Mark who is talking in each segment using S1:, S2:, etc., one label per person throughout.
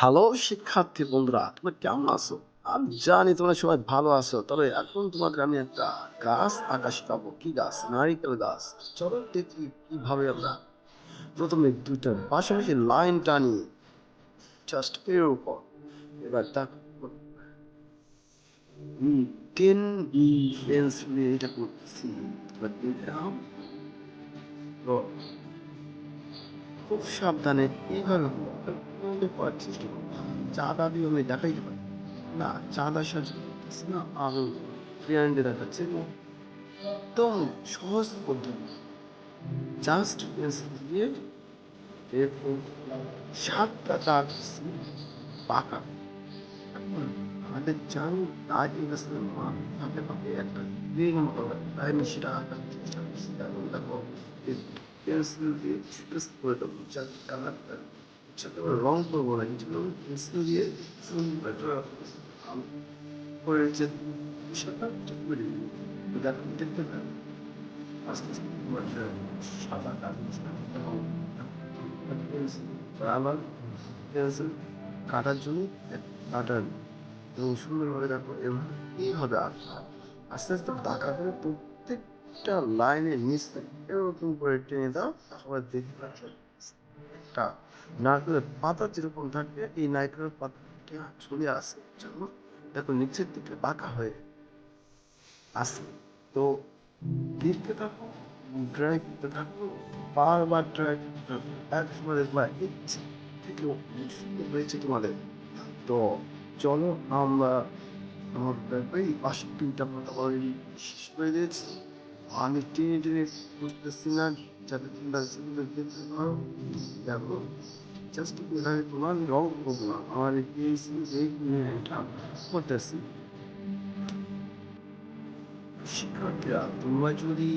S1: Hello শিক্ষার্থী বন্ধুরা, তোমরা কেমন আছো? আমি জানি তোমরা সবাই ভালো আছো, তবে এখন তোমাদের আমি একটা গাছ আঁকা শেখাবো কি গাছ? নারিকেল গাছ। চলো দেখি কীভাবে আমরা প্রথমে দুইটা পাশাপাশি লাইন টানি জাস্ট এর উপর। এবার তাক টেন পেন্সিল এটা করছি এবার দিলাম। তো খুব সাবধানে এইভাবে পারছিস চাঁদা দিয়ে আমি দেখাইতে পারি না চাঁদা করতেছি না আমি ফ্রেন্ডে দেখাচ্ছি একদম সহজ পদ্ধতি জাস্ট পেন্সিল দিয়ে এরকম সাতটা দাগ পাকা আমাদের চান আগে গেছে মা হাতে পাকে একটা বেগুন তাই আমি সেটা আঁকার চেষ্টা করছি দেখো পেন্সিল দিয়ে করে দেবো যাতে কালারটা সাথে রং করব না কিছু পেন্সিল দিয়ে যে আস্তে আস্তে সাদা আবার কাটার জন্য কাটার এবং সুন্দরভাবে দেখো এভাবে হবে। আস্তে আস্তে বাঁকা করে প্রত্যেকটা লাইনের নিচ এরকম করে টেনে দাও তারপর দেখতে পাচ্ছ নারকেলের পাতা যেরকম থাকে, এই নারকেলের পাতাটা চলে আসে দেখো নিচের দিকে বাঁকা হয়ে আসে তো লিখতে থাকো ড্রাই করতে থাকো, বারবার ড্রাই করতে থাকো দেখবা ইচ্ছে হয়েছে তোমাদের। তো চলো আমরা আমার ব্যাপারে পাশে তিনটা মোটামুটি শেষ করে দিয়েছি। আমি টেনে বুঝতেছি না, যাতে দেখো জাস্ট এখানে তোমার রং করব আমার করতেছি। শিক্ষার্থীরা, তোমরা যদি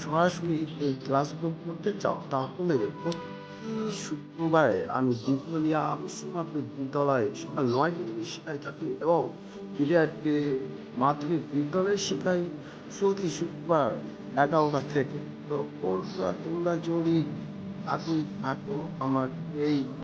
S1: সরাসরি এই ক্লাসগুলো করতে চাও, তাহলে শুক্রবারে আমি দীপলিয়া বিশ্বনাথ বিদ্যালয়ে সকাল নয় শিখাই থাকি এবং বিরাটকে মাধ্যমিক বিদ্যালয়ে শেখাই প্রতি শুক্রবার এগারোটা থেকে। তো তোমরা যদি থাকো আমার এই